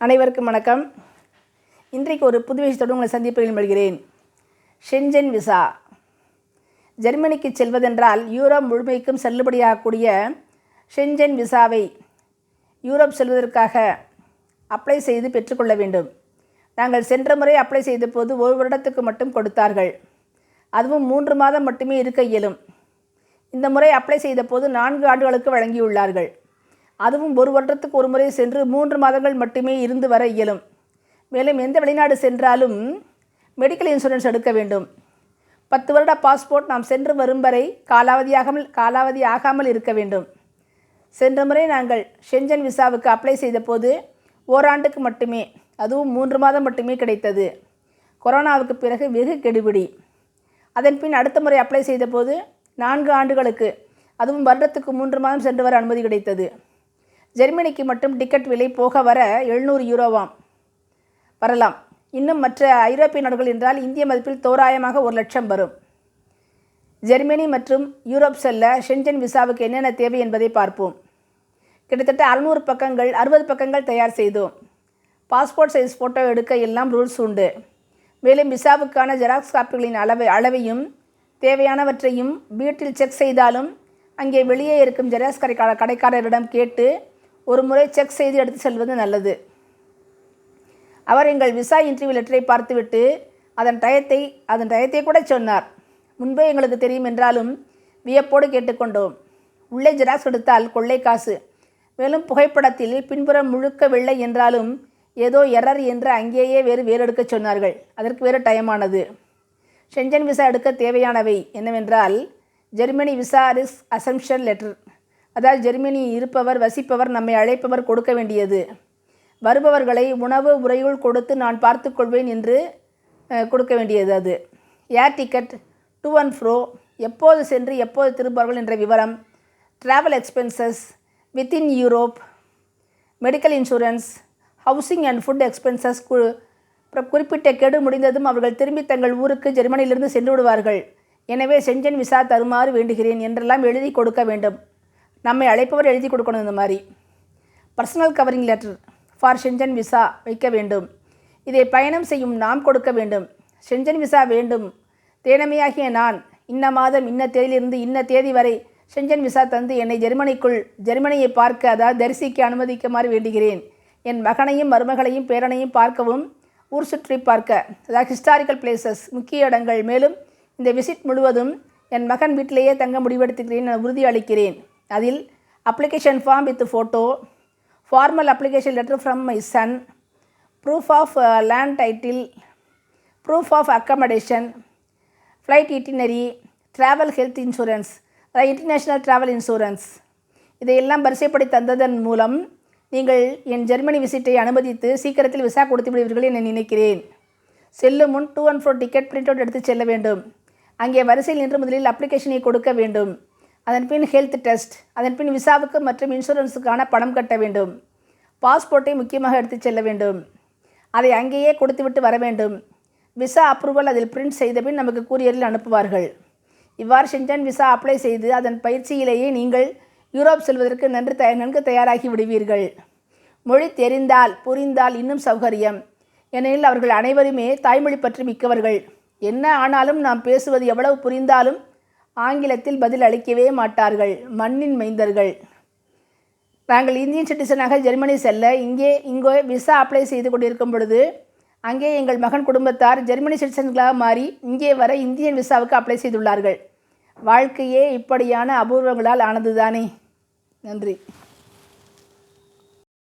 அனைவருக்கும் வணக்கம். இன்றைக்கு ஒரு புது விஷயத்தோடு உங்களை சந்திப்பதில் மொழிகிறேன் ஷென்ஜென் விசா. ஜெர்மனிக்கு செல்வதென்றால் யூரோப் முழுமைக்கும் செல்லுபடியாகக்கூடிய ஷென்ஜென் விசாவை யூரோப் செல்வதற்காக அப்ளை செய்து பெற்றுக்கொள்ள வேண்டும். நாங்கள் சென்ற முறை அப்ளை செய்த போது ஒரு வருடத்துக்கு மட்டும் கொடுத்தார்கள். அதுவும் மூன்று மாதம் மட்டுமே இருக்க இயலும். இந்த முறை அப்ளை செய்த போது நான்கு ஆண்டுகளுக்கு வழங்கியுள்ளார்கள். அதுவும் ஒரு வருடத்துக்கு ஒரு முறை சென்று மூன்று மாதங்கள் மட்டுமே இருந்து வர இயலும். மேலும் எந்த வெளிநாடு சென்றாலும் மெடிக்கல் இன்சூரன்ஸ் எடுக்க வேண்டும். பத்து வருட பாஸ்போர்ட் நாம் சென்று வரும் வரை காலாவதியாகாமல் காலாவதி ஆகாமல் இருக்க வேண்டும். சென்ற முறை நாங்கள் ஷென்ஜன் விசாவுக்கு அப்ளை செய்தபோது ஓராண்டுக்கு மட்டுமே அதுவும் மூன்று மாதம் மட்டுமே கிடைத்தது. கொரோனாவுக்கு பிறகு வெகு கெடுபிடி. அதன் பின் அடுத்த முறை அப்ளை செய்த போது நான்கு ஆண்டுகளுக்கு அதுவும் வருடத்துக்கு மூன்று மாதம் சென்று வர அனுமதி கிடைத்தது. ஜெர்மனிக்கு மட்டும் டிக்கெட் விலை போக வர எழுநூறு யூரோவாம். வரலாம். இன்னும் மற்ற ஐரோப்பிய நாடுகள் என்றால் இந்திய மதிப்பில் தோராயமாக ஒரு லட்சம் வரும். ஜெர்மனி மற்றும் யூரோப் செல்ல ஷென்ஜன் விசாவுக்கு என்னென்ன தேவை என்பதை பார்ப்போம். கிட்டத்தட்ட அறுநூறு பக்கங்கள் அறுபது பக்கங்கள் தயார் செய்தோம். பாஸ்போர்ட் சைஸ் ஃபோட்டோ எடுக்க எல்லாம் ரூல்ஸ் உண்டு. மேலும் விசாவுக்கான ஜெராக்ஸ் காப்பிகளின் அளவை அளவையும் தேவையானவற்றையும் வீட்டில் செக் செய்தாலும் அங்கே வெளியே இருக்கும் ஜெராக்ஸ் கடை கடைக்காரரிடம் கேட்டு ஒரு முறை செக் செய்து எடுத்து செல்வது நல்லது. அவர் எங்கள் விசா இன்டர்வியூ லெட்டரை பார்த்துவிட்டு அதன் டயத்தை அதன் டயத்தை கூட சொன்னார். முன்பே எங்களுக்கு தெரியும் என்றாலும் வியப்போடு கேட்டுக்கொண்டோம். உள்ளே ஜெராக்ஸ் எடுத்தால் கொள்ளை காசு. மேலும் புகைப்படத்தில் பின்புறம் முழுக்க வெள்ளை என்றாலும் ஏதோ எரர் என்று அங்கேயே வேறு வேறு எடுக்க சொன்னார்கள். அதற்கு வேறு டயமானது ஷென்ஜன் விசா எடுக்க தேவையானவை என்னவென்றால் Germany visa risk assumption letter அதாவது ஜெர்மனி இருப்பவர் வசிப்பவர் நம்மை அழைப்பவர் கொடுக்க வேண்டியது. வருபவர்களை உணவு உரையுள் கொடுத்து நான் பார்த்துக்கொள்வேன் என்று கொடுக்க வேண்டியது அது. ஏர் டிக்கெட் டு அண்ட் ஃப்ரோ எப்போது சென்று எப்போது திரும்புவார்கள் என்ற விவரம். Travel expenses within Europe medical insurance housing and food expenses கு குறிப்பிட்ட கெடு முடிந்ததும் அவர்கள் திரும்பி தங்கள் ஊருக்கு ஜெர்மனியிலிருந்து சென்று விடுவார்கள். எனவே செஞ்சன் விசா தருமாறு வேண்டுகிறேன் என்றெல்லாம் எழுதி கொடுக்க வேண்டும். நம்மை அழைப்பவர் எழுதி கொடுக்கணும் இந்த மாதிரி. Personal covering letter for Schengen visa வைக்க வேண்டும். இதை பயணம் செய்யும் நாம் கொடுக்க வேண்டும். ஷெஞ்சன் விசா வேண்டும். தேனமையாகிய நான் இன்ன மாதம் இன்ன தேதியிலிருந்து இன்ன தேதி வரை ஷெஞ்சன் விசா தந்து என்னை ஜெர்மனிக்குள் ஜெர்மனியை பார்க்க அதாவது தரிசிக்க அனுமதிக்குமாறு வேண்டுகிறேன். என் மகனையும் மருமகளையும் பேரனையும் பார்க்கவும் ஊர் சுற்றி பார்க்க அதாவது ஹிஸ்டாரிக்கல் பிளேசஸ் முக்கிய இடங்கள். மேலும் இந்த விசிட் முழுவதும் என் மகன் வீட்டிலேயே தங்க முடிவெடுத்துக்கிறேன் என உறுதி அளிக்கிறேன். அதில் application form with photo formal application letter from my son proof of land title proof of accommodation flight itinerary travel health insurance அதாவது இன்டர்நேஷ்னல் ட்ராவல் இன்சூரன்ஸ் இதையெல்லாம் வரிசைப்படி தந்ததன் மூலம் நீங்கள் என் ஜெர்மனி விசிட்டை அனுமதித்து சீக்கிரத்தில் விசா கொடுத்து விடுவீர்கள் என நினைக்கிறேன். செல்லும் முன் to and fro ticket print out எடுத்து செல்ல வேண்டும். அங்கே வரிசையில் நின்று முதலில் அப்ளிகேஷனை கொடுக்க வேண்டும். அதன் பின் ஹெல்த் டெஸ்ட் அதன் பின் விசாவுக்கு மற்றும் இன்சூரன்ஸுக்கான பணம் கட்ட வேண்டும். பாஸ்போர்ட்டை முக்கியமாக எடுத்துச் செல்ல வேண்டும். அதை அங்கேயே கொடுத்துவிட்டு வர வேண்டும். விசா அப்ரூவல் அதில் பிரிண்ட் செய்தபின் நமக்கு கூரியரில் அனுப்புவார்கள். இவ்வாறு செஞ்சன் விசா அப்ளை செய்து அதன் பயிற்சியிலேயே நீங்கள் யூரோப் செல்வதற்கு நன்று தய நன்கு தயாராகி விடுவீர்கள். மொழி தெரிந்தால் புரிந்தால் இன்னும் சௌகரியம். ஏனெனில் அவர்கள் அனைவருமே தாய்மொழி பற்றி மிக்கவர்கள். என்ன ஆனாலும் நாம் பேசுவது எவ்வளவு புரிந்தாலும் ஆங்கிலத்தில் பதில் அளிக்கவே மாட்டார்கள். மண்ணின் மைந்தர்கள். நாங்கள் இந்தியன் சிட்டிசனாக ஜெர்மனி செல்ல இங்கே இங்கே விசா அப்ளை செய்து கொண்டிருக்கும் பொழுது அங்கே எங்கள் மகன் குடும்பத்தார் ஜெர்மனி சிட்டிசன்களாக மாறி இங்கே வர இந்தியன் விசாவுக்கு அப்ளை செய்துள்ளார்கள். வாழ்க்கையே இப்படியான அபூர்வங்களால் ஆனதுதானே. நன்றி.